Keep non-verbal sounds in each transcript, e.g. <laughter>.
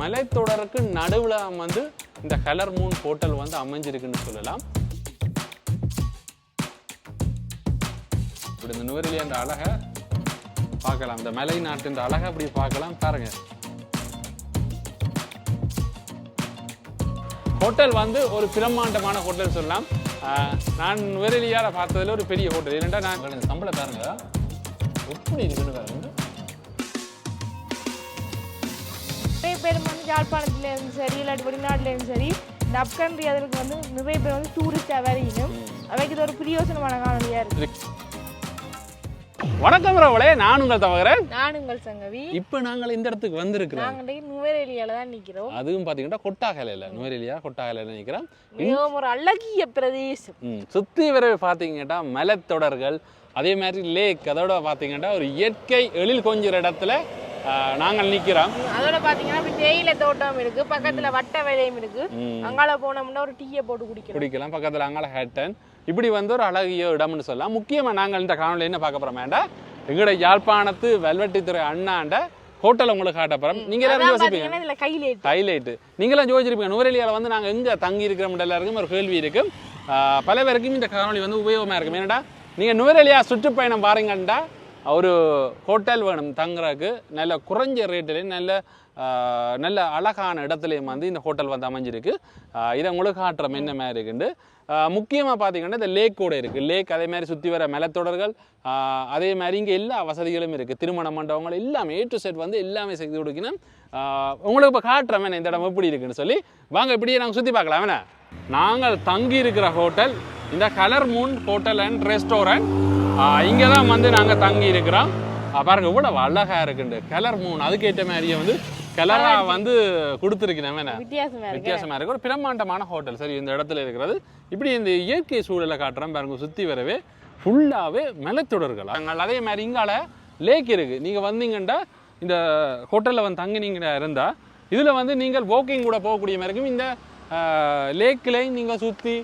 மலைத்தொடருக்கு நடுவில் வந்து இந்த கலர் மூன் ஹோட்டல் வந்து அமைஞ்சிருக்குன்னு சொல்லலாம். இப்படி இந்த நுவரெலி இந்த அழகை பார்க்கலாம். இந்த மலை நாட்டின் அழகை அப்படி பார்க்கலாம். பாருங்க. ஹோட்டல் வந்து ஒரு பிரம்மாண்டமான ஹோட்டல் சொல்லலாம். நான் நுவரெலியால் பார்த்ததில் ஒரு பெரிய ஹோட்டல். ஏனென்றா நான் இந்த சம்பளம் பாருங்க எப்படி இருக்குன்னு பாருங்க. நிறைய பேர் வந்து யாழ்ப்பாணத்துல இருந்து சரி இல்லாட்டி வெளிநாட்டுல இருந்து சரி இந்த அப்கண்ட்ரி அதற்கு வந்து நிறைய பேர் வந்து டூரிஸ்டாக வரையினும் அவைக்கு இது ஒரு பிரியோசனமான காணொலியாக இருக்கு. வணக்கம் ரவளே நான் உங்கள் தவகிறேன் நான் உங்கள் சங்கவி. இப்போ நாங்கள் இந்த இடத்துக்கு வந்திருக்கிறோம். நாங்கள் நுவரேலியால தான் நிற்கிறோம் அதுவும் பார்த்தீங்கன்னா கொட்டாகலையில் நுவரெலியா கொட்டாகலையில் நிற்கிறோம் மிகவும் ஒரு அழகிய பிரதேசம். ம் சுற்றி வர பார்த்தீங்கன்னா மலைத்தொடர்கள் அதே மாதிரி லேக் அதோட பார்த்தீங்கன்னா ஒரு இயற்கை எழில் கொஞ்சிற இடத்துல நாங்கள் நிற்கிறோம் அதோட பாத்தீங்கன்னா இப்படி தேயிலை தோட்டம் இருக்கு பக்கத்துல வட்ட வேலையும் இருக்கு. அங்கால போனோம்னா ஒரு டீயை போட்டு குடிக்கலாம். குடிக்கலாம். பக்கத்தில் அங்கால ஹேட்டன். இப்படி வந்து ஒரு அழகிய இடம்னு சொல்லலாம். முக்கியமாக நாங்கள் இந்த காணொலி என்ன பார்க்க போகிறோம் வேண்டாம் எங்களோட யாழ்ப்பாணத்து வெல்வெட்டித்துறை அண்ணாண்ட ஹோட்டல் உங்களுக்கு காட்ட போகிறோம் நீங்கள் எல்லாரும் யோசிப்பீங்க. கையில ஹைலைட்டு நீங்களாம் யோசிச்சிருப்பீங்க. நுவரெலியாவில் வந்து நாங்கள் எங்கே தங்கி இருக்கிறோம் எல்லாருக்கும் ஒரு கேள்வி இருக்கு. ஆஹ் பல பேருக்கும் இந்த காணொலி வந்து உபயோகமாக இருக்கும். ஏன்னடா நீங்கள் நுவரெலியா சுற்றுப்பயணம் பாருங்கண்டா. ஒரு ஹோட்டல் வேணும் தங்குறதுக்கு நல்ல குறைஞ்ச ரேட்லேயும் நல்ல நல்ல அழகான இடத்துலையும் வந்து இந்த ஹோட்டல் வந்து அமைஞ்சிருக்கு. இதை உங்களுக்கு காட்டுறோம் என்ன மாதிரி இருக்குண்டு முக்கியமாக பார்த்தீங்கன்னா இந்த லேக் கூட இருக்குது லேக் அதே மாதிரி சுற்றி வர மலைத்தொடர்கள் அதே மாதிரி இங்கே எல்லா வசதிகளும் இருக்குது திருமண மண்டபங்கள் எல்லாமே ஏ டு செட் வந்து எல்லாமே செய்து கொடுக்கணும். உங்களுக்கு இப்போ காட்டுறோம் இந்த இடம் எப்படி இருக்குன்னு சொல்லி. வாங்க இப்படியே நாங்கள் சுற்றி பார்க்கலாம் என்ன? நாங்கள் தங்கி இருக்கிற ஹோட்டல் இந்த colour moon hotel and restaurant இங்கே தான் வந்து நாங்கள் தங்கி இருக்கிறோம் பாருங்க இவ்வளவு அழகா இருக்குண்டு. கலர் மூன் அதுக்கேற்ற மாதிரியே வந்து கலராக வந்து கொடுத்துருக்கிறேன் என்ன? வித்தியாசமா இருக்கு. ஒரு பிரம்மாண்டமான ஹோட்டல். சரி இந்த இடத்துல இருக்கிறது. இப்படி இந்த இயற்கை சூழலை காட்டுறேன் பாருங்க சுத்தி வரவே. ஃபுல்லாவே மலைத்தொடர்கள். நாங்கள் அதே மாதிரி இங்கால லேக் இருக்கு. நீங்க வந்தீங்கன்னா இந்த ஹோட்டல்ல வந்து தங்கினீங்க இருந்தா இதுல வந்து நீங்கள் வாக்கிங் கூட போகக்கூடிய மாதிரி இருக்கும். இந்த லேக்கிலையும் நீங்க சுத்தி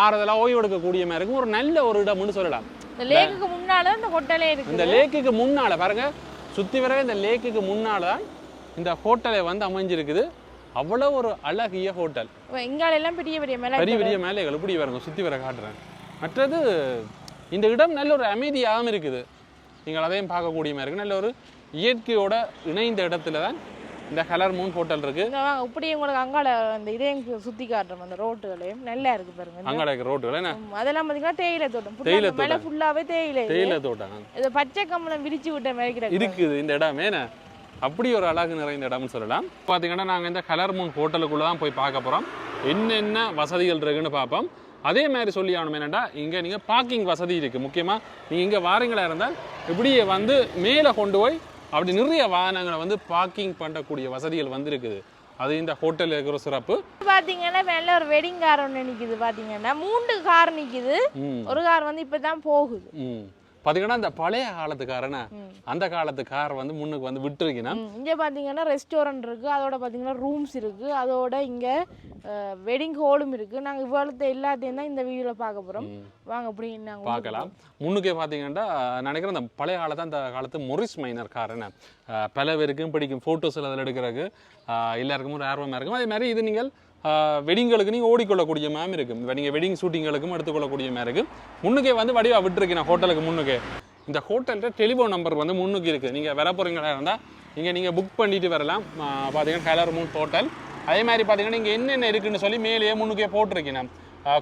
ஆறுதலா ஓய்வு எடுக்கக்கூடிய மாதிரி இருக்கும் ஒரு நல்ல ஒரு இடம்னு சொல்லலாம். இந்த லேக்குக்கு முன்னால இந்த ஹோட்டலே இருக்கு இந்த லேக்குக்கு முன்னால பாருங்க சுத்தி வரவே இந்த லேக்குக்கு முன்னால தான் இந்த ஹோட்டலை வந்து அமைஞ்சிருக்குது. அவ்வளவு ஒரு அழகிய ஹோட்டல். எல்லாம் பெரிய பெரிய மேல பெரிய பெரிய மேலைகள் இப்படி வருங்க சுற்றி வர காட்டுறேன். மற்றது இந்த இடம் நல்ல ஒரு அமைதியாகவும் இருக்குது. நீங்கள் அதையும் பார்க்கக்கூடிய மாதிரி இருக்கு நல்ல ஒரு இயற்கையோட இணைந்த இடத்துல தான் இந்த கலர் மூன் ஹோட்டல் இருக்கு. இப்படி உங்களுக்கு அங்கால அந்த இதையும் சுத்தி காட்டுறோம் அந்த ரோட்டுகளையும் நல்லா இருக்கு பாருங்க. அங்கே இருக்கிற ரோட்டுகள் என்ன? அதெல்லாம் பாத்தீங்கன்னா தேயிலை தோட்டம். தேயிலை மேல ஃபுல்லாவே தேயிலை. தேயிலை தோட்டம். இது பச்சை கம்பளம் விரிச்சு விட்ட மாதிரி இருக்குது இந்த இடம் என்ன? அப்படி ஒரு அழகு நிறைந்த இடம்னு சொல்லலாம். பார்த்தீங்கன்னா நாங்கள் இந்த கலர் மூன் ஹோட்டலுக்குள்ளே தான் போய் பார்க்க போகிறோம் என்னென்ன வசதிகள் இருக்குன்னு பார்ப்போம். அதே மாதிரி சொல்லி ஆகணும் என்னென்னா இங்கே நீங்கள் பார்க்கிங் வசதி இருக்குது முக்கியமாக நீங்கள் இங்கே வாரங்களா இருந்தால் இப்படியே வந்து மேலே கொண்டு போய் அப்படி நிறைய வாகனங்களை வந்து பார்க்கிங் பண்ணக்கூடிய வசதிகள் வந்து இருக்குது அது இந்த ஹோட்டலில் இருக்கிற சிறப்பு. பாத்தீங்கன்னா மேல ஒரு வெட்டிங் கார் ஒண்ணு நிக்குது பாத்தீங்கன்னா மூன்று கார் நிக்குது. ம். ஒரு கார் வந்து இப்பதான் போகுது. ம் பார்த்தீங்கன்னா இந்த பழைய காலத்துக்காரன. அந்த காலத்து கார் வந்து முன்னுக்கு வந்து விட்டுருக்கீங்கன்னா இங்க பாத்தீங்கன்னா ரெஸ்டாரண்ட் இருக்கு அதோட பாத்தீங்கன்னா ரூம்ஸ் இருக்கு அதோட இங்க வெட்டிங் ஹாலும் இருக்கு. நாங்க இவ்வளவு எல்லாத்தையும் தான் இந்த வீடியோல பார்க்க போறோம். வாங்க அப்படி நாங்க பார்க்கலாம். முன்னுக்கே பார்த்தீங்கன்னா நினைக்கிறேன் அந்த பழைய காலத்து அந்த காலத்து மொரிஸ் மைனர் கார் என்ன? அஹ் பல பேருக்கும் பிடிக்கும். ஃபோட்டோஸ் அதில் எடுக்கிறதுக்கு எல்லாருக்கும் ஒரு ஆர்வமாக இருக்கும். அதே மாதிரி இது நீங்கள் வெட்டிங்களுக்கு நீங்கள் ஓடிக்கொள்ளக்கூடிய மேம் இருக்கும் இப்போ நீங்கள் வெட்டிங் ஷூட்டிங்களுக்கும் எடுத்துக்கொள்ளக்கூடிய மாதிரி இருக்குது முன்னுக்கே வந்து வடிவா விட்டுருக்கேன் ஹோட்டலுக்கு முன்னுக்கே. இந்த ஹோட்டலில் டெலிஃபோன் நம்பர் வந்து முன்னுக்கு இருக்குது நீங்கள் வர போகிறீங்களா இருந்தால் இங்கே நீங்கள் புக் பண்ணிட்டு வரலாம். பார்த்தீங்கன்னா ஹேலர் மூன் ஹோட்டல் அதே மாதிரி பார்த்தீங்கன்னா இங்கே என்னென்ன இருக்குன்னு சொல்லி மேலேயே முன்னுக்கே போட்டிருக்கேன்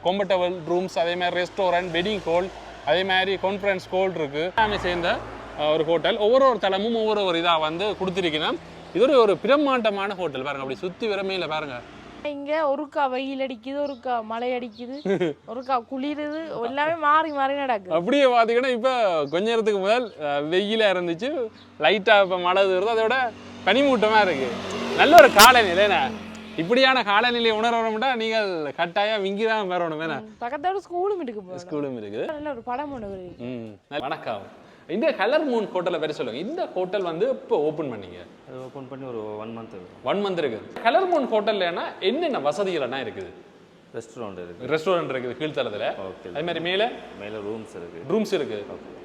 கொம்பட்டபிள் ரூம்ஸ் அதே மாதிரி ரெஸ்டாரண்ட் வெட்டிங் ஹால் அதே மாதிரி கான்ஃபரன்ஸ் ஹால் இருக்குது எல்லாமே சேர்ந்த ஒரு ஹோட்டல் ஒவ்வொரு ஒரு தளமும் ஒவ்வொரு ஒரு இதாக வந்து கொடுத்துருக்கேன் இது ஒரு பிரம்மாண்டமான ஹோட்டல் பாருங்க அப்படி சுற்றி விரமையில் பாருங்கள் இங்க ஒருக்கா வெயில் அடிக்குது ஒருக்கா மழை அடிக்குது <laughs> ஒருக்கா குளிருது எல்லாமே மாறி மாறி நடக்குது அப்படியே பார்த்தீங்கன்னா இப்போ கொஞ்ச நேரத்துக்கு முதல் அஹ், வெயிலா இருந்துச்சு. லைட்டாக இப்போ மழை வருது அதோட பனிமூட்டமாக இருக்கு. நல்ல ஒரு காலநிலை என்ன இப்படியான காலநிலையை உணரணும்னா நீங்கள் கட்டாயம் இங்கி தான்? வரணும் வேணா பக்கத்தோட ஸ்கூலும் இருக்கு. ஸ்கூலும் இருக்குது. நல்ல ஒரு படம் ம் வணக்கம். இந்த கலர் மூன் ஹோட்டலை பேர் சொல்லுங்க. இந்த ஹோட்டல் வந்து இப்போ ஓப்பன் பண்ணீங்க? அது ஓப்பன் பண்ணி ஒரு ஒன் மந்த் ஒன் மந்த் இருக்குது கலர் மூன் ஹோட்டல்லனா என்னென்ன வசதிகள் இருக்குது? ரெஸ்டாரண்ட் இருக்கு. ரெஸ்டாரண்ட் இருக்குது கீழ்த்தளத்தில். ஓகே அதே மாதிரி மேலே? மேலே ரூம்ஸ் இருக்கு. ரூம்ஸ் இருக்கு.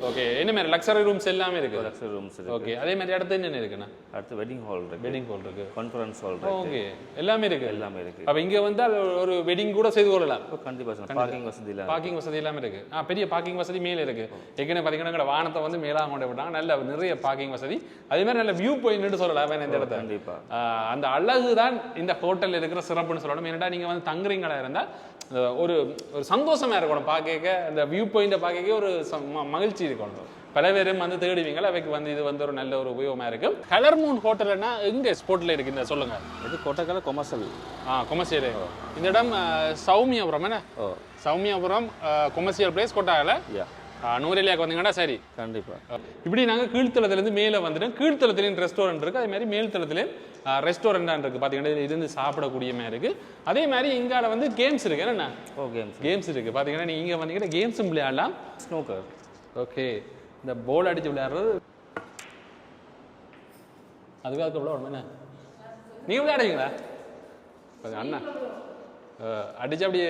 ஓகே என்ன மாதிரி? லக்ஸரி ரூம்ஸ் எல்லாமே இருக்கு. லக்ஸரி ரூம்ஸ் இருக்கு. ஓகே அதே மாதிரி அடுத்து என்னென்ன இருக்குண்ணா அடுத்து வெட்டிங் ஹால் இருக்கு. வெட்டிங் ஹால் இருக்கு. கான்ஃபரன்ஸ் ஹால் இருக்கு. ஓகே எல்லாமே இருக்கு. எல்லாமே இருக்கு. அப்ப இங்க வந்து அது ஒரு வெட்டிங் கூட செய்து கொள்ளலாம். கண்டிப்பாக பார்க்கிங் வசதி இல்லை பார்க்கிங் வசதி எல்லாமே இருக்கு. ஆ பெரிய பார்க்கிங் வசதி மேலே இருக்கு. ஏற்கனவே பார்த்தீங்கன்னா வானத்தை வந்து மேலாக கொண்டு விட்டாங்க நல்ல நிறைய பார்க்கிங் வசதி. அதே மாதிரி நல்ல வியூ பாயிண்ட்னு சொல்லலாம். இந்த இடத்த கண்டிப்பா. ஆ, அந்த அழகு தான் இந்த ஹோட்டல்ல இருக்கிற சிறப்புன்னு சொல்லணும். ஏன்னா நீங்க வந்து தங்குறீங்களா இருந்தா அந்த ஒரு ஒரு சந்தோஷமா இருக்கணும் பார்க்க அந்த வியூ பாயிண்ட்டை பார்க்க ஒரு மகிழ்ச்சி இருக்கணும் பல பேரும் வந்து தேடுவீங்களா அவைக்கு வந்து இது வந்து ஒரு நல்ல ஒரு உபயோகமா இருக்கு. கலர் மூன் ஹோட்டல்னா எங்க ஸ்போர்ட்ல இருக்கு இந்த சொல்லுங்க. இது கொட்டக்கால கொமர்சல் ஆ கொமர்சியல் இந்த இடம் சௌமியபுரம் என்ன? ஓ. சௌமியபுரம் கொமர்சியல் பிளேஸ் கொட்டாகல. யா நூறேலியாக்கு வந்தீங்கன்னா சரி. கண்டிப்பாக இப்படி நாங்கள் கீழ்த்தளத்துலேருந்து மேலே வந்துட்டோம் கீழ்த்தளத்துலேயும் ரெஸ்டாரண்ட் இருக்குது அதே மாதிரி மேல்தளத்துலேயும் ரெஸ்டாரண்டான் இருக்குது பார்த்தீங்கன்னா இதுல இருந்து சாப்பிடக்கூடிய மாதிரி இருக்குது அதே மாதிரி இங்கால வந்து கேம்ஸ் இருக்குது என்னென்ன ஓ கேம்ஸ் கேம்ஸ் இருக்குது பார்த்தீங்கன்னா நீங்கள் இங்கே வந்தீங்கன்னா கேம்ஸும் விளையாடலாம். ஸ்னோக்கர் ஓகே இந்த போல் அடித்து விளையாடுறது. அதுக்காக விளையாடணும் என்ன? நீங்கள் விளையாடுவீங்களா அண்ணா அடிச்சு அப்படியே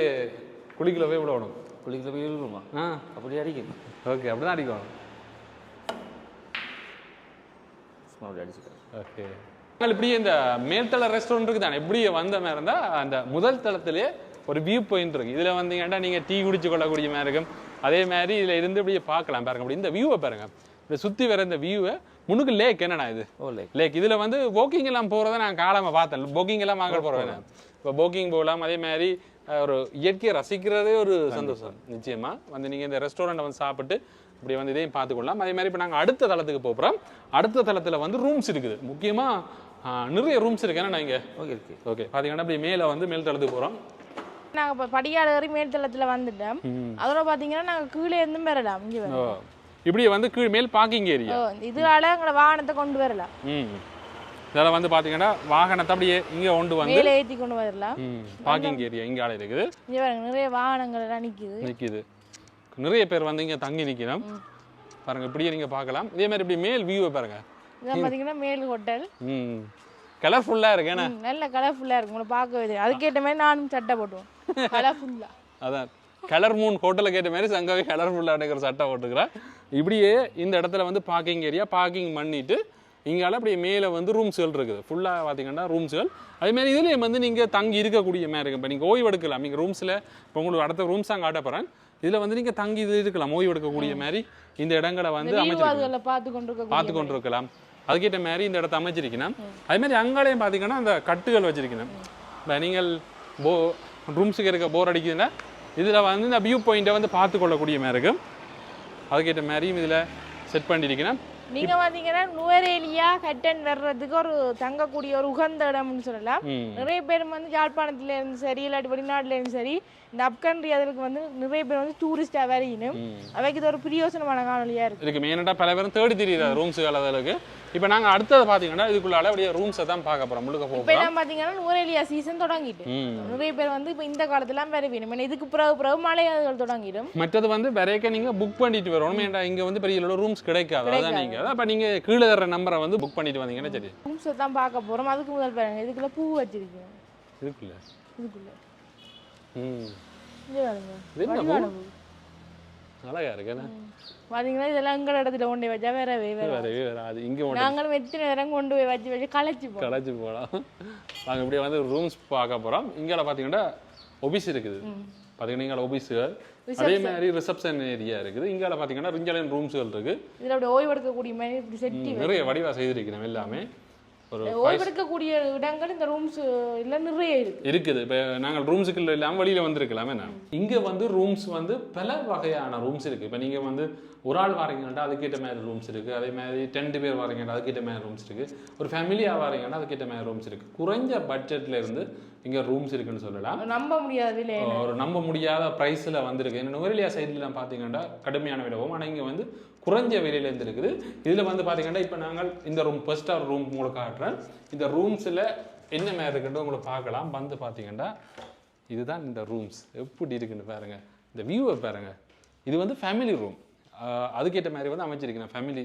போய் விளையாடணும் குளிக்கிற போய் இருக்குமா ஆ. அப்படி அடிக்கும் ஓகே அப்படி தான் அடிக்கணும். சும்மா அப்படி அடிச்சுக்கிறேன் ஓகே. நாங்கள் இப்படியே இந்த மேல்தள ரெஸ்டாரண்ட் இருக்குது தானே இப்படியே வந்த மாதிரி இருந்தால் அந்த முதல் தளத்திலே ஒரு வியூ பாயிண்ட் இருக்கு. இதில் வந்தீங்கன்னா நீங்கள் டீ குடிச்சு கொள்ளக்கூடிய மாதிரி இருக்கும். அதே மாதிரி இதில் இருந்து இப்படியே பார்க்கலாம் பாருங்க. அப்படி இந்த வியூவை பாருங்க. இந்த சுற்றி வர இந்த வியூவை முன்னுக்கு லேக் என்னடா இது? ஓ லைக் லேக் இதில் வந்து போக்கிங் எல்லாம் போகிறத நான் காலமாக பார்த்தேன். போக்கிங் எல்லாம் வாங்க போகிறேன் இப்போ போக்கிங் போகலாம் அதே மாதிரி ஒரு இயற்கையை ரசிக்கிறதே ஒரு சந்தோஷம். நிச்சயமா. வந்து நீங்கள் இந்த ரெஸ்டாரண்ட்டை வந்து சாப்பிட்டு இப்படி வந்து இதையும் பார்த்துக்கொள்ளலாம். அதே மாதிரி இப்போ நாங்கள் அடுத்த தளத்துக்கு போகிறோம் அடுத்த தளத்தில் வந்து ரூம்ஸ் இருக்குது. முக்கியமாக நிறைய ரூம்ஸ் இருக்கு. ஏன்னா இங்கே? ஓகே இருக்கு ஓகே. பார்த்தீங்கன்னா இப்படி மேலே வந்து மேல் தளத்துக்கு போகிறோம் நாங்கள் இப்போ படியாடு ஏறி மேல்தளத்தில் வந்துட்டோம். அதோட பார்த்தீங்கன்னா நாங்கள் கீழே இருந்தும் இங்கே ஓ. இப்படி வந்து கீழ் மேல் பார்க்கிங் ஏரியா இதனால எங்களை வாகனத்தை கொண்டு வரலாம். இதில் வந்து பார்த்தீங்கன்னா வாகனத்தை அப்படியே இங்கே கொண்டு வந்து மேலே ஏற்றி கொண்டு வரலாம் பார்க்கிங் ஏரியா இங்கே ஆள் இருக்குது. இங்கே பாருங்க நிறைய வாகனங்கள் எல்லாம் நிற்குது நிற்கிது நிறைய பேர் வந்து இங்கே தங்கி நிற்கணும் பாருங்க இப்படியே நீங்கள் பார்க்கலாம். இதே மாதிரி இப்படி மேல் வியூவை பாருங்க. இதான் பார்த்தீங்கன்னா மேல் ஹோட்டல் ம் கலர்ஃபுல்லாக இருக்கு ஏன்னா நல்ல கலர்ஃபுல்லாக இருக்கும் உங்களை பார்க்கவே தெரியும் அதுக்கேற்ற மாதிரி நானும் சட்டை போட்டுவோம் கலர்ஃபுல்லாக <laughs> அதான். கலர் மூன் ஹோட்டலில் கேட்ட மாதிரி சங்கவே கலர்ஃபுல்லாக இருக்கிற சட்டை போட்டுக்கிறேன் இப்படியே இந்த இடத்துல வந்து பார்க்கிங் ஏரியா பார்க்கிங் பண்ணிட்டு இங்கால அப்படியே மேலே வந்து ரூம்ஸ்கள் இருக்குது. ஃபுல்லாக பார்த்தீங்கன்னா ரூம்ஸ்கள். அதேமாதிரி இதுலேயும் வந்து நீங்கள் தங்கி இருக்கக்கூடிய மாதிரி இருக்கும் இப்போ நீங்கள் ஓய்வு எடுக்கலாம். நீங்கள் ரூம்ஸில் இப்போ உங்களுக்கு அடுத்த ரூம்ஸ் அங்கே காட்ட போகிறேன் இதில் வந்து நீங்கள் தங்கி இது இருக்கலாம். ஓய்வு எடுக்கக்கூடிய மாதிரி இந்த இடங்களை வந்து அமைச்சிருக்கலாம் பார்த்து கொண்டு இருக்கலாம் அதுக்கேற்ற மாதிரி இந்த இடத்த அமைச்சிருக்கணும். அதே மாதிரி அங்காலையும் பார்த்தீங்கன்னா அந்த கட்டுகள் வச்சிருக்கணும். இப்போ நீங்கள் போ ரூம்ஸுக்கு இருக்க போர் அடிக்குதுன்னா இதில் வந்து இந்த வியூ பாயிண்ட்டை வந்து பார்த்து கொள்ளக்கூடிய மாதிரி இருக்கும் அதுக்கேற்ற மாதிரியும் இதில் செட் பண்ணியிருக்கணும் நீங்க பாத்தீங்கன்னா நுவரேலியா கட்டன் வர்றதுக்கு ஒரு தங்கக்கூடிய ஒரு உகந்த இடம்னு சொல்லலாம். நிறைய பேர் வந்து யாழ்ப்பாணத்துல இருந்து சரி இல்லாட்டி வெளிநாட்டுல இருந்து சரி இந்த அப்கண்ட்ரி அதற்கு வந்து நிறைய பேர் வந்து டூரிஸ்டா வரையினும் அவைக்கு இது ஒரு பிரியோசனமான காணொலியா இருக்கு. இதுக்கு மெயினாக பல பேரும் தேடி தெரியுது ரூம்ஸ் அளவுக்கு இப்போ நாங்கள் அடுத்தது பார்த்தீங்கன்னா இதுக்குள்ளால அப்படியே ரூம்ஸை தான் பார்க்க போகிறோம் முழுக்க போக இப்ப போகிறோம் எல்லாம் பாத்தீங்கன்னா நுவரேலியா சீசன் தொடங்கிட்டு. நிறைய பேர் வந்து இப்ப இந்த காலத்துலாம் வர வேணும். ஏன்னா இதுக்கு பிறகு பிறகு மழைகள் தொடங்கிடும். மற்றது வந்து வரைக்க நீங்கள் புக் பண்ணிட்டு வரணும் ஏன்டா இங்கே வந்து பெரிய அளவு ரூம்ஸ் கிடைக்காது. அதான் நீங்கள் அதான் இப்போ நீங்கள் கீழே தர நம்பரை வந்து புக் பண்ணிட்டு வந்தீங்கன்னா சரி. ரூம்ஸ் தான் பார்க்க போறோம். அதுக்கு முதல் பாருங்க. இதுக்குள்ள பூ வச்சிருக்கேன் இதுக்குள்ள? இதுக்குள்ள. ம். பாருங்க. இது என்ன வடிவான பூ. அழகா இருக்கு என்ன பாத்தீங்கன்னா இதெல்லாம் எங்கள் இடத்துல கொண்டு போய் வச்சா வேற வரவே வராது இங்கே நாங்களும் எத்தனை நேரம் கொண்டு போய் வச்சு வச்சு களைச்சு கடைச்சி போகலாம் நாங்கள் இப்படியே வந்து ரூம்ஸ் பார்க்க போகிறோம் இங்கே பார்த்தீங்கன்னா ஒபிஸ் இருக்குது. பார்த்தீங்கன்னா இங்கே ஒபிஸுகள் அதே மாதிரி ரிசப்ஷன் ஏரியா இருக்குது. இங்கே பார்த்தீங்கன்னா ரிஞ்சலின் ரூம்ஸுகள் இருக்குது இதுல அப்படி ஓய்வு எடுக்கக்கூடிய மாதிரி நிறைய வடிவா செய்திருக்கிறோம் எல்லாமே. ஒரு ஓய்வு எடுக்கக்கூடிய இடங்கள் இந்த ரூம்ஸ் இல்ல நிறைய இருக்கு. இருக்குது. இப்போ நாங்கள் ரூம்ஸுக்குள்ள இல்லாமல் வெளியில் வந்திருக்கலாம். என்ன? இங்கே வந்து ரூம்ஸ் வந்து பல வகையான ரூம்ஸ் இருக்குது இப்போ நீங்கள் வந்து ஒரு ஆள் வாரீங்கன்னா அதுக்கேற்ற மாதிரி ரூம்ஸ் இருக்குது அதே மாதிரி ரெண்டு பேர் வாரீங்கன்னா அதுக்கேற்ற மாதிரி ரூம்ஸ் இருக்குது ஒரு ஃபேமிலியாக வாரீங்கன்னா அதுக்கேற்ற மாதிரி ரூம்ஸ் இருக்குது குறைஞ்ச பட்ஜெட்ல இருந்து இங்கே ரூம்ஸ் இருக்குன்னு சொல்லலாம். நம்ப முடியாது ஒரு நம்ப முடியாத ப்ரைஸில் வந்திருக்கு. என்ன நுவரெலியா சைட்லாம் பார்த்தீங்கன்னா கடுமையான போகும். ஆனால் இங்கே வந்து குறைஞ்ச விலையில இருந்து இருக்குது இதில் வந்து பார்த்தீங்கன்னா இப்போ நாங்கள் இந்த ரூம் ஃபர்ஸ்ட் ஆர் ரூம் உங்களுக்கு காட்டுறேன். இந்த ரூம்ஸில் என்ன மாதிரி இருக்குன்னு உங்களுக்கு பார்க்கலாம். வந்து பார்த்தீங்கன்னா இதுதான் இந்த ரூம்ஸ் எப்படி இருக்குன்னு பாருங்க. இந்த வியூவை பாருங்க. இது வந்து ஃபேமிலி ரூம் அதுக்கேற்ற மாதிரி வந்து அமைச்சிருக்கேன் ஃபேமிலி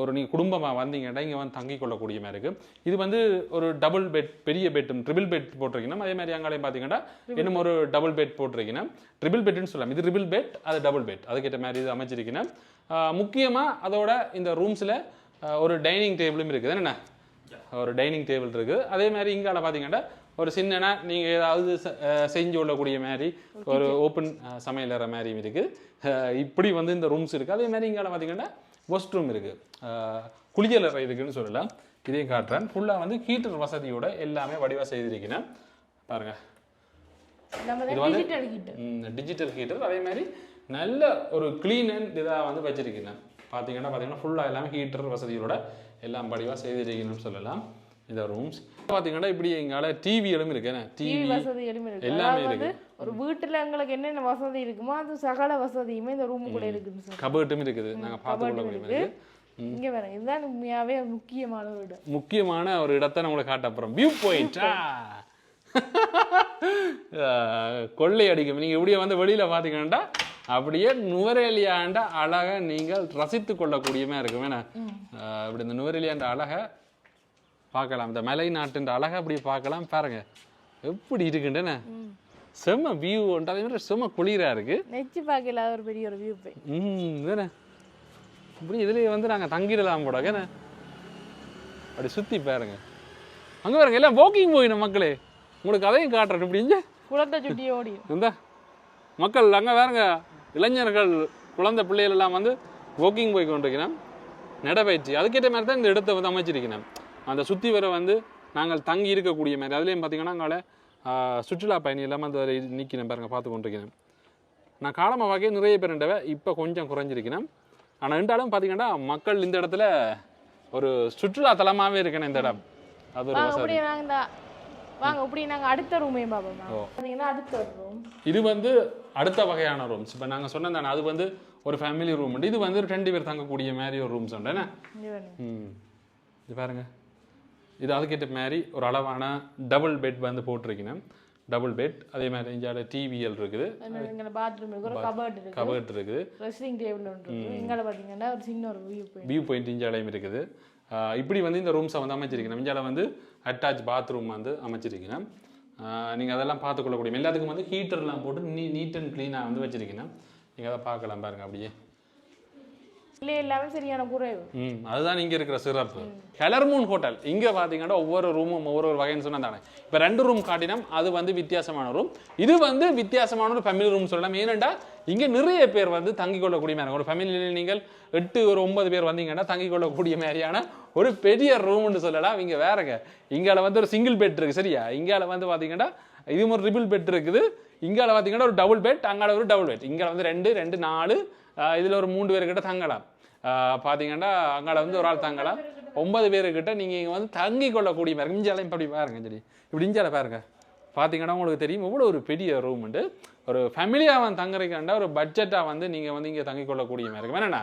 ஒரு நீங்கள் குடும்பமாக வந்தீங்கன்னா இங்கே வந்து தங்கி கொள்ளக்கூடிய மாதிரி இருக்குது இது வந்து ஒரு டபுள் பெட் பெரிய பெட்டும் ட்ரிபிள் பெட் போட்டிருக்கீங்கன்னா அதே மாதிரி அங்காலையும் பார்த்தீங்கன்னா இன்னும் ஒரு டபுள் பெட் போட்டிருக்கீங்கன்னா ட்ரிபிள் பெட்னு சொல்லலாம். இது ட்ரிபிள் பெட் அது டபுள் பெட் அதுக்கேற்ற மாதிரி இது அமைச்சிருக்கீங்கன்னா முக்கியமாக அதோட இந்த ரூம்ஸில் ஒரு டைனிங் டேபிளும் இருக்குது. என்ன ஒரு டைனிங் டேபிள் இருக்குது அதே மாதிரி இங்கால பார்த்தீங்கன்னா ஒரு சின்னனா நீங்கள் ஏதாவது செஞ்சு கொள்ளக்கூடிய மாதிரி ஒரு ஓப்பன் சமையலற மாதிரியும் இருக்குது இப்படி வந்து இந்த ரூம்ஸ் இருக்குது அதே மாதிரி இங்கால பார்த்தீங்கன்னா வாஷ் ரூம் இருக்குது குளியலறை இருக்குன்னு சொல்லலாம். இதையும் காட்டுறேன். ஃபுல்லாக வந்து ஹீட்டர் வசதியோட எல்லாமே வடிவாக செய்திருக்கிறேன் பாருங்க. நம்ம இது வந்து- டிஜிட்டல் ஹீட்டர் அதே மாதிரி நல்ல ஒரு க்ளீன் அண்ட் இதாக வந்து வச்சிருக்கேன் பார்த்தீங்கன்னா பார்த்தீங்கன்னா ஃபுல்லாக எல்லாமே ஹீட்டர் வசதியோட எல்லாம் படிவாக செய்திருக்கீங்கன்னு சொல்லலாம். இந்த ரூம்ஸ் பார்த்தீங்கன்னா இப்படி எங்கால டிவிகளும் இருக்கு. என்ன? டிவி டிவி இருக்கு. எல்லாமே வந்து ஒரு வீட்டுல எங்களுக்கு என்னென்ன வசதி இருக்குமோ அது சகல வசதியுமே இந்த ரூமுக்குள்ள இருக்குன்னு சொல்றேன் கபர்ட்டும் இருக்குது. நாங்கள் பார்த்து கொள்ளக்கூடிய மாதிரி இருக்கு. இங்க வேற இதுதான் உண்மையாவே முக்கியமான ஒரு இடம் முக்கியமான ஒரு இடத்தை உங்களுக்கு காட்ட போகிறோம் வியூ பாயிண்டா கொள்ளை அடிக்கும். நீங்கள் இப்படியே வந்து வெளியில் பார்த்தீங்கன்னா அப்படியே நுவரேலியாண்ட அழகை நீங்கள் ரசித்து கொள்ளக்கூடியமே இருக்கும் ஏன்னா இப்படி இந்த நுவரேலியாண்ட அழகை பார்க்கலாம். இந்த மலை நாட்டுன்ற அழகை அப்படி பார்க்கலாம். பாருங்க. எப்படி இருக்குன்றேன்னு செம்ம வியூ அதே மாதிரி செம்ம குளிராக இருக்குது நெச்சு பார்க்கல ஒரு பெரிய ஒரு வியூ போய். ம் இப்படி இதுலயே வந்து நாங்க தங்கிடலாம் போட என்ன? அப்படி சுத்தி பாருங்க. அங்க பாருங்க எல்லாம் வாக்கிங் போயிடும் மக்களே. உங்களுக்கு அதையும் காட்டுறேன். இப்படி இங்க. குளத்தை சுட்டி ஓடி. இந்த. மக்கள் அங்க பாருங்க. இளைஞர்கள் குழந்தை பிள்ளைகள் எல்லாம் வந்து வாக்கிங் போய் கொண்டிருக்கிறோம் நடைபயிற்சி. அதுக்கேற்ற மாதிரி தான் இந்த இடத்தை வந்து அமைச்சிருக்கிறேன் அந்த சுத்தி வர வந்து நாங்கள் தங்கி இருக்கக்கூடிய மாதிரி. அதுலேயும் பார்த்தீங்கன்னா ஆஹ், சுற்றுலா பயணி இல்லாமல் அந்த நிற்கிறேன் பாருங்க பார்த்து கொண்டிருக்கிறேன். நான் காலமாக வாக்கே நிறைய பேருண்டவ இப்போ கொஞ்சம் குறைஞ்சிருக்கிறேன். ஆனால் இருந்தாலும் பார்த்தீங்கன்னா மக்கள் இந்த இடத்துல ஒரு சுற்றுலா தலமாகவே இருக்கணும் இந்த இடம். அது ஒரு வாங்க இப்படி நாங்க அடுத்த ரூமையும் பார்ப்போம் அடுத்த ரூம் இது வந்து அடுத்த வகையான ரூம்ஸ் இப்போ நாங்கள் சொன்னதானே அது வந்து ஒரு ஃபேமிலி ரூம் இது வந்து ரெண்டு பேர் தங்கக்கூடிய மாதிரி ஒரு ரூம்ஸ் உண்டு என்ன? ம். இது பாருங்க. இது அதுக்கேற்ற மாதிரி ஒரு அளவான டபுள் பெட் வந்து போட்டிருக்கீங்க. டபுள் பெட் அதே மாதிரி இங்கே டிவிஎல் இருக்குது. பாத்ரூம் இருக்கு ஒரு கபர்ட் இருக்கு கபர்ட் இருக்குது. ட்ரெஸ்ஸிங் டேபிள் ஒன்று எங்களை பார்த்தீங்கன்னா ஒரு சின்ன ஒரு வியூ போய் வியூ பாயிண்ட் இஞ்சாலையும் இருக்குது. இப்படி வந்து இந்த ரூம்ஸை வந்து அமைச்சிருக்கணும். இஞ்சால வந்து அட்டாச் பாத்ரூம் வந்து அமைச்சிருக்கணும். நீங்கள் அதெல்லாம் பார்த்துக்கொள்ளக்கூடிய எல்லாத்துக்கும் வந்து ஹீட்டர்லாம் போட்டு நீ நீட் அண்ட் க்ளீனாக வந்து வச்சிருக்கணும். நீங்கள் அதை பார்க்கலாம் பாருங்க அப்படியே. இல்லை எல்லாமே சரியான குறைவு. ம் அதுதான் இங்கே இருக்கிற சிறப்பு. கலர்மூன் ஹோட்டல் இங்கே பார்த்தீங்கன்னா ஒவ்வொரு ரூமும் ஒவ்வொரு ஒரு வகைன்னு சொன்னா தானே. இப்போ ரெண்டு ரூம் காட்டினோம் அது வந்து வித்தியாசமான ரூம் இது வந்து வித்தியாசமான ஒரு ஃபேமிலி ரூம் சொல்லலாம். ஏனெண்டா இங்கே நிறைய பேர் வந்து தங்கிக் கொள்ளக்கூடிய மாதிரி ஒரு ஃபேமிலியில் நீங்கள் எட்டு ஒரு ஒன்பது பேர் வந்தீங்கன்னா தங்கிக் கொள்ளக்கூடிய மாதிரியான ஒரு பெரிய ரூம்னு சொல்லலாம். இங்கே வேறங்க. இங்கால வந்து ஒரு சிங்கிள் பெட் இருக்கு சரியா? இங்கால வந்து பார்த்தீங்கன்னா இது ஒரு ரிபிள் பெட் இருக்குது. இங்கால பார்த்தீங்கன்னா ஒரு டபுள் பெட் அங்கால ஒரு டபுள் பெட் இங்கால வந்து ரெண்டு ரெண்டு நாலு இதுல ஒரு மூன்று பேர்கிட்ட தங்கலாம். ஆஹ் பாத்தீங்கன்னா அங்கால வந்து ஒரு ஆள் தங்கலாம். ஒன்பது பேருக்கிட்ட நீங்க இங்க வந்து தங்கி கொள்ளக்கூடிய மாதிரி இஞ்சாலையும் இப்படி பாருங்க சரி இப்படி இஞ்சால பாருங்க. பாத்தீங்கன்னா உங்களுக்கு தெரியும் எவ்வளோ ஒரு பெரிய ரூம் உண்டு. ஒரு ஃபேமிலியாக வந்து தங்குறதுக்காண்டா ஒரு பட்ஜெட்டாக வந்து நீங்கள் வந்து இங்கே தங்கி கொள்ளக்கூடிய மாதிரி இருக்கும் என்னண்ணா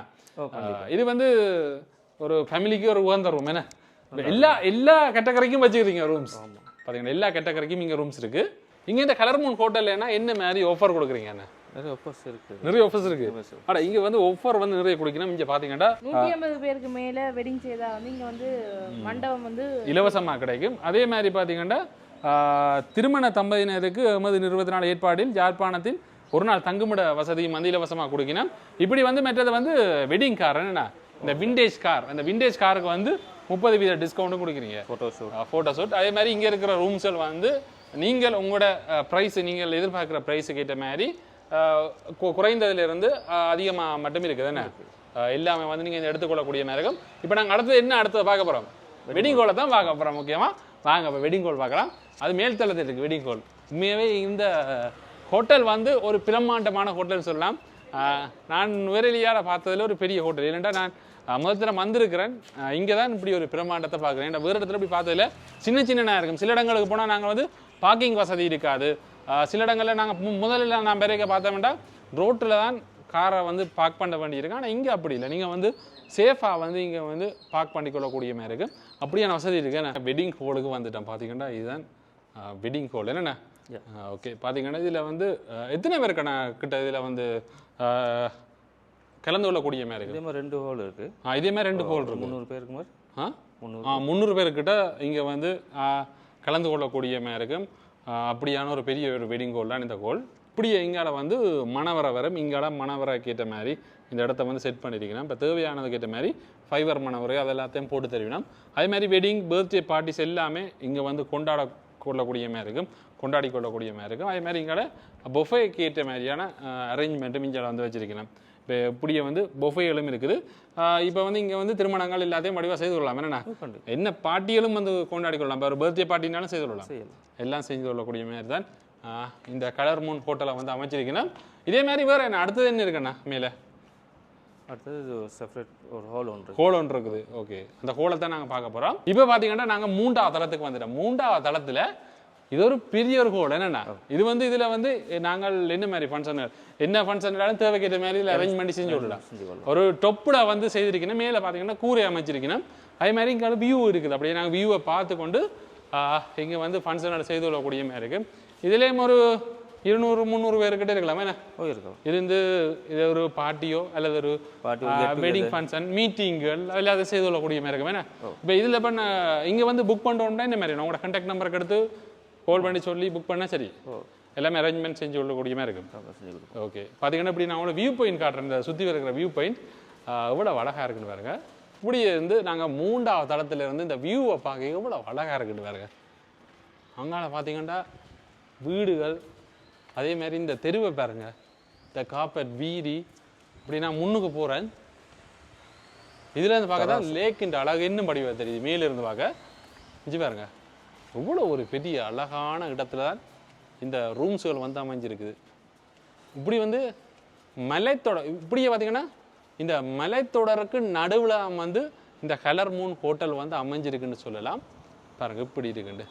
இது வந்து ஒரு ஃபேமிலிக்கு ஒரு உகந்த ரூம் என்ன? எல்லா எல்லா கேட்டகரிக்கும் வச்சுக்கிறீங்க ரூம்ஸ் பார்த்தீங்கன்னா எல்லா கேட்டகரிக்கும் இங்கே ரூம்ஸ் இருக்கு. இங்கே இந்த கலர்மூன் ஹோட்டல்னா என்ன மாதிரி ஆஃபர் கொடுக்குறீங்க என்ன? நிறைய ஆஃபர்ஸ் இருக்குது நிறைய ஆஃபர்ஸ் இருக்கு. அட இங்க வந்து ஆஃபர் வந்து நிறைய கொடுக்கணும் இங்க பாத்தீங்கன்னா நூற்றி ஐம்பது பேருக்கு மேல வெட்டிங் செய்தா வந்து இங்க வந்து மண்டபம் வந்து இலவசமா கிடைக்கும். அதே மாதிரி பாத்தீங்கன்னா திருமண தம்பதியினருக்கு எமது நிறுவனத்தினால் ஏற்பாடில் யாழ்ப்பாணத்தில் ஒரு நாள் தங்குமிட வசதியும் வந்து இலவசமா கொடுக்கணும் இப்படி வந்து மற்றது வந்து வெட்டிங் கார் என்னன்னா இந்த விண்டேஜ் கார் அந்த விண்டேஜ் காருக்கு வந்து முப்பது வீத டிஸ்கவுண்ட்டும் கொடுக்குறீங்க ஃபோட்டோ ஷூட் ஃபோட்டோ ஷூட் அதே மாதிரி இங்கே இருக்கிற ரூம்ஸில் வந்து நீங்கள் உங்களோட ப்ரைஸ் நீங்கள் எதிர்பார்க்குற ப்ரைஸுக்கு ஏற்ற மாதிரி குறைந்ததிலிருந்து அதிகமாக மட்டும் இருக்குது என்ன? அஹ், எல்லாமே வந்து நீங்கள் எடுத்துக்கொள்ளக்கூடிய இருக்கும் இப்போ நாங்கள் அடுத்தது என்ன அடுத்தது பார்க்க போகிறோம் வெட்டிங் கோலை தான் பார்க்க போகிறோம் முக்கியமாக வாங்க இப்போ வெட்டிங் கோல் பார்க்கலாம். அது மேல் தளத்தில் இருக்குது வெட்டிங் கோல் உண்மையாகவே இந்த ஹோட்டல் வந்து ஒரு பிரம்மாண்டமான ஹோட்டல்னு சொல்லலாம். நான் நுவரெலியால பார்த்ததுல ஒரு பெரிய ஹோட்டல். ஏனென்றா நான் முதல் வந்திருக்கிறேன். இங்கே தான் இப்படி ஒரு பிரம்மாண்டத்தை பார்க்குறேன். ஏன்னா வேறு இடத்துல இப்படி பார்த்ததுல சின்ன சின்னனா இருக்கும். சில இடங்களுக்கு போனால் நாங்கள் வந்து பார்க்கிங் வசதி இருக்காது. சில இடங்களில் நாங்கள் முதல்ல நான் பிறகு பார்த்தோம்னா ரோட்டில் தான் காரை வந்து பார்க் பண்ண வேண்டியிருக்கு. ஆனால் இங்கே அப்படி இல்லை. நீங்கள் வந்து சேஃபாக வந்து இங்கே வந்து பார்க் பண்ணிக்கொள்ளக்கூடிய மாதிரி இருக்குது அப்படியான வசதி இருக்குது நான் வெட்டிங் ஹோலுக்கு வந்துட்டேன் பார்த்தீங்கன்னா இதுதான் வெட்டிங் ஹோல் என்னண்ணா ஓகே பார்த்தீங்கன்னா இதில் வந்து எத்தனை பேர் கண கிட்ட இதில் வந்து கலந்து கொள்ளக்கூடிய மாதிரி இருக்கு? இதே மாதிரி ரெண்டு ஹோல் இருக்குது ஆ, இதே மாதிரி ரெண்டு ஹோல் இருக்கு. முந்நூறு பேருக்கு மாதிரி? ஆ? முந்நூறு ஆ முந்நூறு பேர்கிட்ட இங்கே வந்து கலந்து கொள்ளக்கூடிய மாதிரி இருக்கும் ஆ, அப்படியான ஒரு பெரிய ஒரு வெட்டிங் கோல் தான் இந்த கோல் இப்படியே இங்கால வந்து மணவரை வரும். இங்கால மணவரை கேட்ட மாதிரி இந்த இடத்த வந்து செட் பண்ணியிருக்கணும் இப்போ தேவையானதுக்கு ஏற்ற மாதிரி ஃபைவர் மணவரை அது எல்லாத்தையும் போட்டு தருவினோம். அதே மாதிரி வெட்டிங் பர்த்டே பார்ட்டிஸ் எல்லாமே இங்கே வந்து கொண்டாட கொள்ளக்கூடிய மாதிரி இருக்கும். கொண்டாடி கொள்ளக்கூடிய மாதிரி இருக்கும். அதே மாதிரி இங்கால பொஃபேக்கு ஏற்ற மாதிரியான அரேஞ்ச்மெண்ட்டும் இங்கே வந்து வச்சிருக்கணும். இப்படியே வந்து பொஃபேகளும் இருக்குது. இப்போ வந்து இங்கே வந்து திருமணங்கள் எல்லாத்தையும் வடிவாக செய்து கொள்ளலாம். என்னண்ணா? என்ன பார்ட்டிகளும் வந்து கொண்டாடி கொள்ளலாம். இப்போ ஒரு பர்த்டே பார்ட்டினாலும் செய்து கொள்ளலாம். எல்லாம் செஞ்சு கொள்ளக்கூடிய மாதிரி தான் இந்த கலர் மூன் ஹோட்டலை வந்து அமைச்சிருக்கணும் இதே மாதிரி வேறு என்ன அடுத்தது என்ன இருக்குண்ணா மேலே? அடுத்தது செப்பரேட் ஒரு ஹால் ஒன்று. ஹோல் ஒன்று இருக்குது. ஓகே அந்த ஹோலை தான் நாங்கள் பார்க்க போகிறோம் இப்போ பார்த்தீங்கன்னா நாங்கள் மூன்றாவது தளத்துக்கு வந்துட்டோம். மூன்றாவது தளத்தில் இது ஒரு பெரிய ஒரு ஹோல் என்னண்ணா இது வந்து இதில் வந்து நாங்கள் என்ன மாதிரி ஃபங்க்ஷன் என்ன ஃபங்க்ஷன் தேவைக்கேற்ற மாதிரி இதில் அரேஞ்ச் பண்ணி செஞ்சு விடலாம். ஒரு டொப்புட வந்து செய்திருக்கணும் மேலே பார்த்தீங்கன்னா கூரை அமைச்சிருக்கணும். அதே மாதிரி இங்கே வியூ இருக்குது. அப்படியே நாங்கள் வியூவை பார்த்து கொண்டு இங்கே வந்து ஃபங்க்ஷன் செய்து கொள்ளக்கூடிய மாதிரி இருக்கு. இதுலேயும் ஒரு இருநூறு முந்நூறு பேர்கிட்ட இருக்கலாம். என்ன? ஓ இருக்கலாம் இருந்து இது ஒரு பார்ட்டியோ அல்லது ஒரு வெட்டிங் ஃபங்க்ஷன் மீட்டிங்கள் எல்லாத்தை செய்து கொள்ளக்கூடிய மாதிரி இருக்கும் என்ன? இப்போ இதில் பண்ண இங்கே வந்து புக் பண்ணுறோம்னா இந்த மாதிரி? உங்களோட கான்டாக்ட் நம்பருக்கு எடுத்து கால் பண்ணி சொல்லி புக் பண்ணால் சரி. எல்லாமே அரேஞ்ச்மெண்ட் செஞ்சு கொள்ளக்கூடிய மாதிரி இருக்கும் ஓகே பார்த்தீங்கன்னா இப்படி நான் வியூ பாயிண்ட் காட்டுறேன். இந்த சுற்றி இருக்கிற வியூ பாயிண்ட் எவ்வளோ அழகாக இருக்குன்னு பாருங்க. இப்படி இருந்து நாங்கள் மூன்றாவது தளத்துல இருந்து இந்த வியூவை பார்க்க எவ்வளோ அழகாக இருக்குன்னு பாருங்க. அங்கால பார்த்தீங்கன்னா வீடுகள் அதே மாதிரி இந்த தெருவை பாருங்க. இந்த காப்பட் வீதி இப்படி நான் முன்னுக்கு போகிறேன் இதுல இருந்து பார்க்க தான் லேக்கின்ற அழகு இன்னும் படிவா தெரியுது. மேல இருந்து பார்க்க. இஞ்சி பாருங்க. இவ்வளோ ஒரு பெரிய அழகான இடத்துல தான் இந்த ரூம்ஸ்கள் வந்து அமைஞ்சிருக்குது. இப்படி வந்து மலைத்தொடர் இப்படியே பார்த்தீங்கன்னா இந்த மலைத்தொடருக்கு நடுவில் வந்து இந்த கலர் மூன் ஹோட்டல் வந்து அமைஞ்சிருக்குன்னு சொல்லலாம். பாருங்க இப்படி இருக்குண்டு.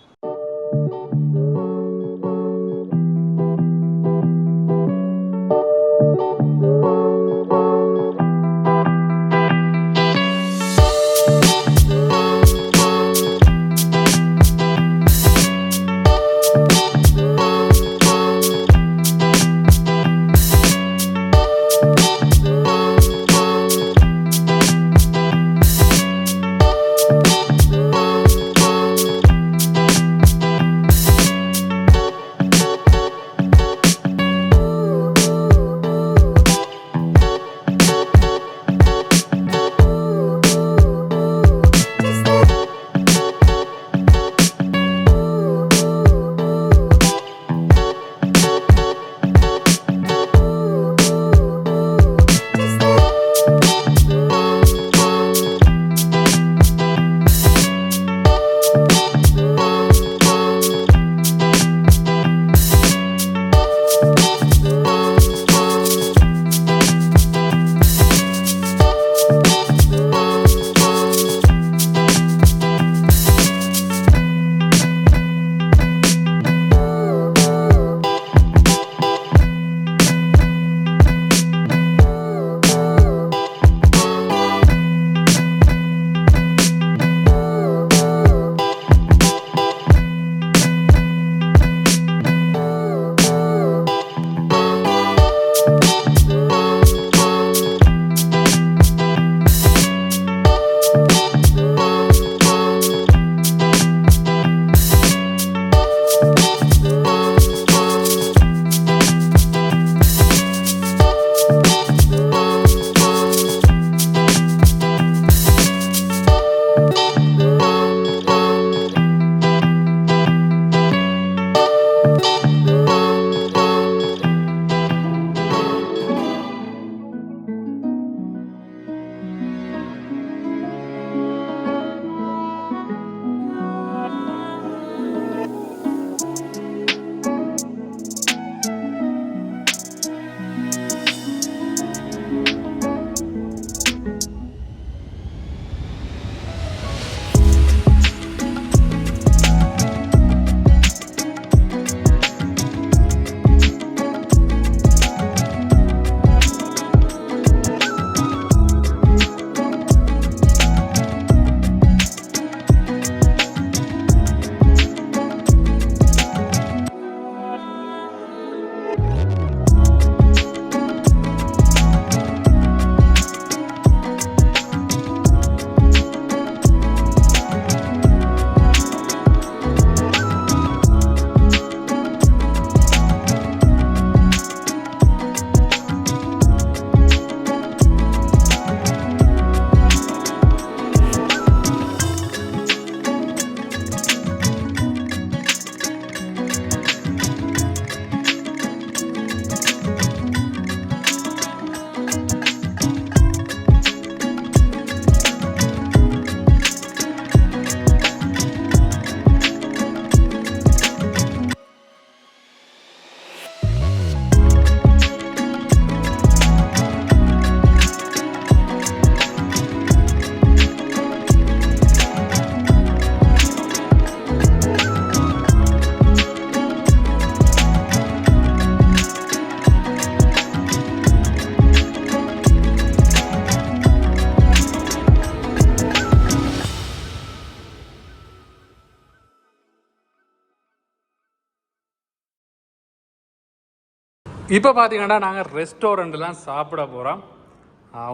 இப்போ பார்த்தீங்கன்னா நாங்கள் ரெஸ்டாரண்ட்லாம் சாப்பிட போகிறோம்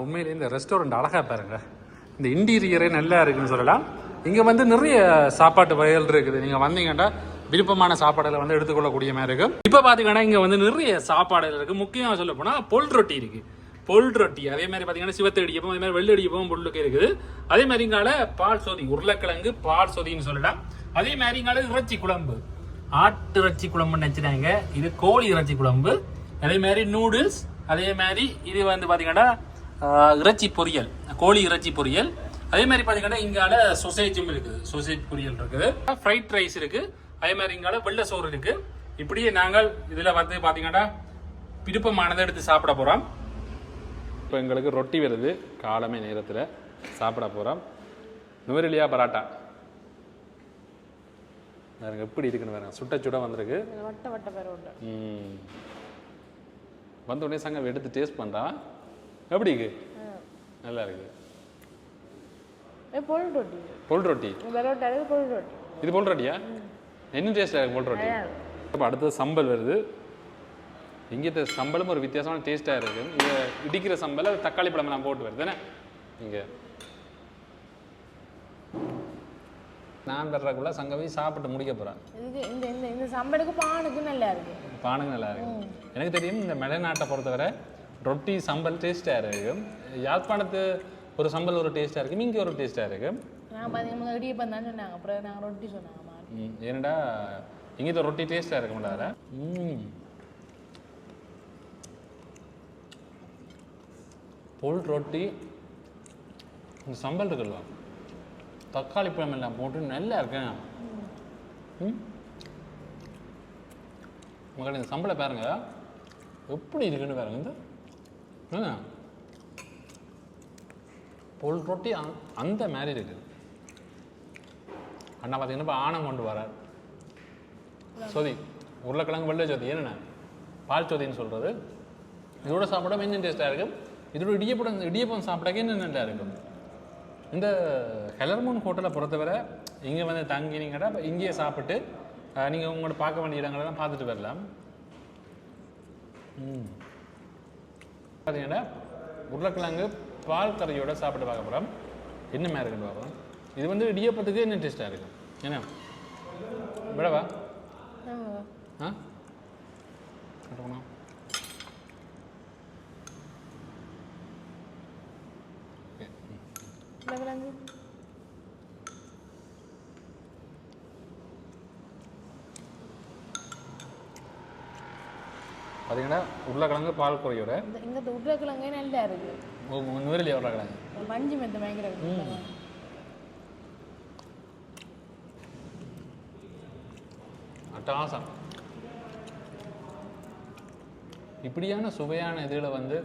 உண்மையிலே இந்த ரெஸ்டாரண்ட் அழகாக பாருங்கள் இந்த இன்டீரியரே நல்லா இருக்குன்னு சொல்லலாம். இங்கே வந்து நிறைய சாப்பாட்டு வகைகள் இருக்குது. நீங்கள் வந்தீங்கன்னா விருப்பமான சாப்பாடுகளை வந்து எடுத்துக்கொள்ளக்கூடிய மாதிரி இருக்கும். இப்போ பார்த்தீங்கன்னா இங்கே வந்து நிறைய சாப்பாடுகள் இருக்குது முக்கியமாக சொல்ல போனால் பொல் ரொட்டி இருக்குது பொல் ரொட்டி. அதே மாதிரி பார்த்தீங்கன்னா சிவத்து இடியப்பம் அதே மாதிரி வெள்ளை பொருளுக்கு இருக்குது. அதே மாதிரி இங்கால பால் சொதி உருளைக்கிழங்கு பால் சொதின்னு சொல்லலாம். அதே மாதிரி இங்கால இறைச்சி குழம்பு. ஆட்டு இறைச்சி குழம்புன்னு வச்சுட்டாங்க இது கோழி இறைச்சி குழம்பு. அதே மாதிரி நூடுல்ஸ் அதே மாதிரி இது வந்து பார்த்தீங்கன்னா இறைச்சி பொரியல் கோழி இறைச்சி பொரியல். அதே மாதிரி பார்த்தீங்கன்னா இங்கால சொசேஜும் இருக்குது. சொசேஜ் பொரியல் இருக்குது. ஃப்ரைட் ரைஸ் இருக்கு. அதே மாதிரி இங்கால வெள்ளை சோறு இருக்கு. இப்படியே நாங்கள் இதில் வந்து பார்த்தீங்கன்னா விருப்பமானதை எடுத்து சாப்பிட போகிறோம் இப்போ எங்களுக்கு ரொட்டி வருது. காலமே நேரத்தில் சாப்பிட போகிறோம் நுவரெலியா பராட்டா. பாருங்க எப்படி இருக்குன்னு பாருங்க. சுட்ட சுட வந்திருக்கு. வட்ட வட்ட பேர் உண்டு ம். வந்த உடனே சங்கம் எடுத்து டேஸ்ட் பண்ணுறா எப்படி இருக்கு? நல்லா இருக்கு. பொல் ரொட்டி. பொல் ரொட்டி. இது பொல் ரொட்டியா? என்ன டேஸ்டாக இருக்கு பொல் ரொட்டி. இப்போ அடுத்தது சம்பல் வருது. இங்கே சம்பலும் ஒரு வித்தியாசமான டேஸ்ட்டாக இருக்கு. இங்கே இடிக்கிற சம்பல் தக்காளி பழமெல்லாம் போட்டு வருது. தானே இங்கே. நான் வர்றதுக்குள்ள சங்கவி சாப்பிட்டு முடிக்க போகிறேன் இந்த இந்த இந்த சம்பளுக்கு பானுக்கு நல்லா இருக்கு. பானுங்க நல்லா இருக்கு. எனக்கு தெரியும் இந்த மலைநாட்டை பொறுத்தவரை ரொட்டி சம்பல் டேஸ்ட்டாக இருக்கும் யாழ்ப்பாணத்து ஒரு சம்பல் ஒரு டேஸ்ட்டாக இருக்கும் இங்கே ஒரு டேஸ்ட்டாக இருக்கும் நான் இடியப்பம் தான் சொன்னாங்க அப்புறம் நாங்கள் ரொட்டி சொன்னாங்க ஏன்டா இங்கே ரொட்டி டேஸ்ட்டாக இருக்க முடியாத பொல் ரொட்டி இந்த சம்பல் இருக்குல்ல தக்காளி பழம் எல்லாம் போட்டு நல்லா இருக்கேன். ம்? மகள் இந்த சம்பளை பாருங்க. எப்படி இருக்குன்னு பாருங்க. இந்த பொல் ரொட்டி அந்த- அந்த மாதிரி இருக்குது அண்ணா பார்த்தீங்கன்னா இப்போ ஆணம் கொண்டு வரார் சொதி உருளைக்கிழங்கு வெள்ளை சொதி என்னென்ன? பால் சொதின்னு சொல்கிறது இதோட சாப்பிட இன்னும் டேஸ்ட்டாக இருக்கும். இதோட இடியப்படம் இடியப்பம் சாப்பிடக்க இன்னும் நல்லா இருக்கும்? இந்த ஹெலர்மோன் ஹோட்டலை பொறுத்தவரை இங்கே வந்து தங்கினீங்கன்னா இங்கேயே சாப்பிட்டு நீங்கள் உங்களோட பார்க்க வேண்டிய இடங்களெல்லாம் பார்த்துட்டு வரலாம். பார்த்தீங்கன்னா உருளைக்கிழங்கு பால் கறியோட சாப்பிட்டு பார்க்க போகிறோம் என்ன மாதிரி இருக்குன்னு பார்ப்போம். இது வந்து இடியப்பத்துக்கு என்ன டேஸ்ட்டாக இருக்கும் என்ன? விடவா? ஆ? கட்டணும் பார்த்தீங்கன்னா உருளைக்கிழங்கு பால் குறையோட இந்த இந்த உருளைக்கிழங்கே நல்லா இருக்கு? நுவரெலி உருளைக்கிழங்கு? மஞ்சு மெத்த பயங்கர இருக்கு. அட்டகாசம் இப்படியான சுவையான இதில் வந்து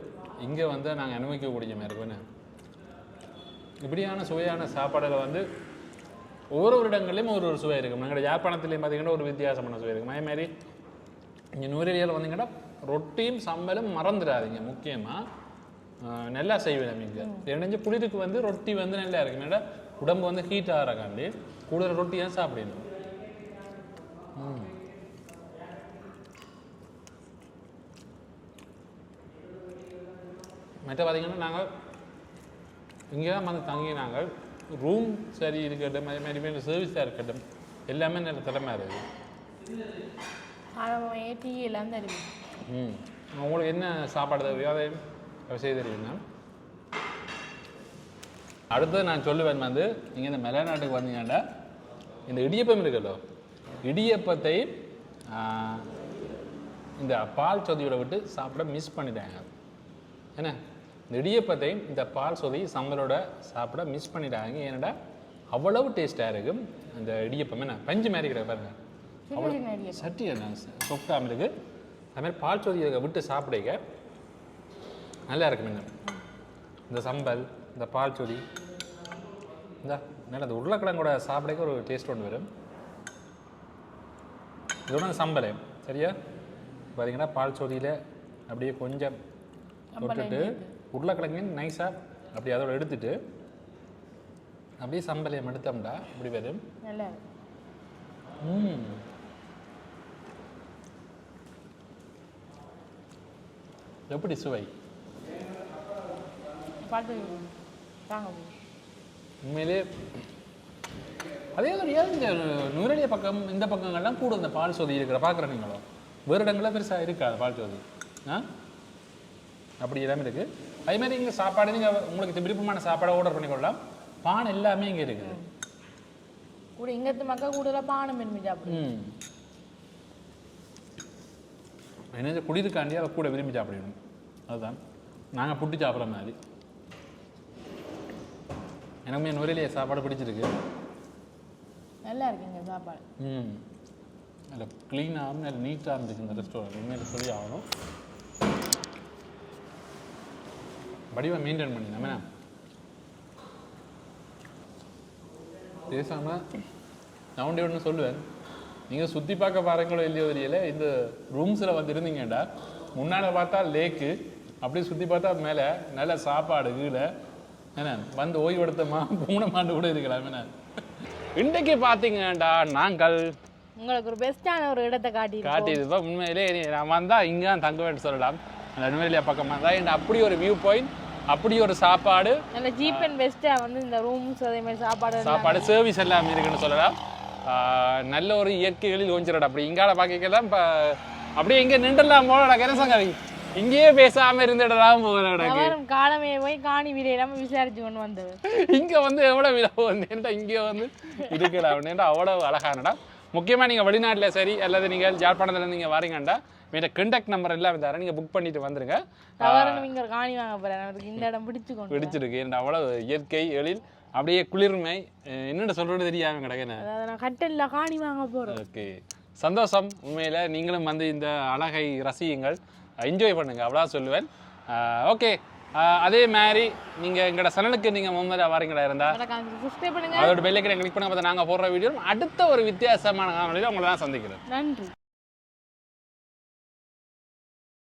இங்கே வந்து நாங்கள் அனுபவிக்கக்கூடிய மாதிரி இருக்குன்னு இப்படியான சுவையான சாப்பாடுகளை வந்து ஒவ்வொரு ஒரு இடங்கள்லையும் ஒரு ஒரு சுவை இருக்கும் எங்களோட யாழ்ப்பாணத்துலேயும் பார்த்தீங்கன்னா ஒரு வித்தியாசமான சுவை இருக்கும் அதே மாதிரி இங்கே நூறேரியாவில் வந்தீங்கன்னா ரொட்டியும் சம்பலும் மறந்துடாதீங்க முக்கியமாக நல்லா செய்வேன் இங்கே இணைஞ்ச குளிருக்கு வந்து ரொட்டி வந்து நல்லா இருக்கும். ஏன்னா உடம்பு வந்து ஹீட் ஆகிறக்காண்டி கூட ரொட்டி தான் சாப்பிடணும். மற்ற பார்த்தீங்கன்னா நாங்கள் இங்கே தான் வந்து தங்கி நாங்கள் ரூம் சரி இருக்கட்டும் அதே மாதிரி சர்வீஸாக இருக்கட்டும். எல்லாமே நல்ல திறமை இருக்குது ஆழமாக டீ எல்லாம் தருவி ம். உங்களுக்கு என்ன சாப்பாடு தேவையோ அதை செய்து தருவீங்க அடுத்தது நான் சொல்லுவேன் வந்து நீங்கள் இந்த மலைநாட்டுக்கு வந்தீங்கன்னா இந்த இடியப்பம் இருக்குல்லோ இடியப்பத்தை இந்த பால் சொதியோட விட்டு சாப்பிட மிஸ் பண்ணிட்டாங்க என்ன? இந்த இடியப்பத்தை இந்த பால் சொதி சம்பலோட சாப்பிட மிஸ் பண்ணிட்டாங்க. ஏன்னடா அவ்வளவு டேஸ்ட்டாக இருக்கும் அந்த இடியப்பம். என்ன? பஞ்சு மாதிரி கிடக்கு பாருங்க. சட்டி என்ன? சொப்டாமல் இருக்கு. அது மாதிரி பால் சொதியை விட்டு சாப்பிடுங்க. நல்லா இருக்கும் என்ன இந்த சம்பல் இந்த பால் சொதி இந்த மேலே அந்த உருளைக்கிழங்கோட சாப்பிடக்க ஒரு டேஸ்ட் ஒன்று வரும். இதோட சம்பல் சரியா? பார்த்தீங்கன்னா பால் சொதியில் அப்படியே கொஞ்சம் தொட்டுட்டு உருளைக்கிழங்கையும் நைஸாக அப்படி அதோட எடுத்துட்டு அப்படியே சம்பலையும் எடுத்தோம்டா இப்படி வரும். நல்லா ம். எப்படி சுவை? உண்மையிலே அதே மாதிரி ஏன் இந்த நுரலிய பக்கம் இந்த பக்கங்கள்லாம் கூட இந்த பால் சொதி இருக்கிற பார்க்குற நீங்களும் வேறு இடங்களில் பெருசாக இருக்காது பால் சொதி. ஆ? அப்படி எல்லாமே இருக்கு. அதே மாதிரி இங்கே சாப்பாடு நீங்கள் உங்களுக்கு விருப்பமான சாப்பாடை ஆர்டர் பண்ணிக்கொள்ளலாம் பான் எல்லாமே இங்கே இருக்குது. கூட இங்கத்து மக்கள் கூட பானம் மீன் ம். என்ன குடியிருக்காண்டி அதை கூட விரும்பி சாப்பிடணும். அதுதான். நாங்கள் புட்டு சாப்பிட்ற மாதிரி. எனக்குமே நுரையிலேயே சாப்பாடு பிடிச்சிருக்கு. நல்லா இருக்குங்க சாப்பாடு. ம். நல்ல க்ளீனாகவும் நல்ல நீட்டாக இருந்துச்சு இந்த ரெஸ்டாரண்ட் உண்மையில சொல்லி ஆகணும். வடிவை மெயின்டைன் பண்ணி நம்ம என்ன? பேசாமல் நான் ஒன்று சொல்லுவேன். நீங்கள் சுற்றி பார்க்க பாருங்களோ இல்லையோ தெரியல இந்த ரூம்ஸில் வந்து இருந்தீங்கடா முன்னால் பார்த்தா லேக்கு அப்படியே சுற்றி பார்த்தா மேலே நல்ல சாப்பாடு கீழே. என்ன வந்து ஓய்வெடுத்தமா பூனை மாண்டு கூட இருக்கலாம் என்ன? இன்றைக்கு பார்த்தீங்கடா நாங்கள் உங்களுக்கு ஒரு பெஸ்டான ஒரு இடத்தை காட்டி காட்டியதுப்பா உண்மையிலே நான் வந்தா இங்கே தான் தங்குவேன்னு சொல்லலாம். அந்த நுவரெலியா பக்கம் வந்தா இந்த அப்படி ஒரு வியூ பாயிண்ட் அப்படி ஒரு சாப்பாடு நல்ல ஜீப் அண்ட் பெஸ்ட்டாக வந்து இந்த ரூம்ஸ் அதே மாதிரி சாப்பாடு சாப்பாடு சர்வீஸ் எல்லாம் இருக்குன்னு சொல்லலாம். நல்ல ஒரு இயற்கைகளில் கொஞ்சிடா அப்படி இங்கால பார்க்கலாம் இப்போ அப்படியே இங்கே நின்றுலாம் போலடா கரசங்கவி இங்கேயே பேசாம இருந்துடலாம் போகலடா காலமே போய் காணி வீடு இல்லாம விசாரிச்சு கொண்டு வந்தவர் இங்க வந்து எவ்வளவு விழா வந்தேன்டா இங்கே வந்து இருக்கடா அப்படின்டா அவ்வளவு அழகானடா. முக்கியமா நீங்க வெளிநாட்டுல சரி அல்லது நீங்க ஜாழ்ப்பாணத்துல நீங்க வரீங்கண்டா மீட்ட கண்டக்ட் நம்பர் எல்லாம் தரேன். நீங்க புக் பண்ணிட்டு வந்துருங்க. காணி வாங்க அவருக்கு இந்த இடம் பிடிச்சு கொண்டு பிடிச்சிருக்கு. ஏன்டா அவ்வளவு இயற்கை எழில். அப்படியே குளிர்மை. அஹ் என்னடா சொல்றது தெரியாம கிடக்குன்னு நான் கட்டல்ல காணி வாங்க போறோம். ஓகே. சந்தோஷம் உண்மையில. நீங்களும் வந்து இந்த அழகை ரசியுங்கள். என்ஜாய் பண்ணுங்க. அவ்வளோ சொல்லுவேன். ஓகே. அதே மாதிரி நீங்க எங்களோட சேனலுக்கு நீங்க முன்னதாக வரீங்களா இருந்தா? அதோட பெல்லைக்கனை கிளிக் பண்ண பார்த்தா நாங்கள் போடுற வீடியோ அடுத்த ஒரு வித்தியாசமான காணொலியில் உங்களை தான் சந்திக்கிறேன். நன்றி.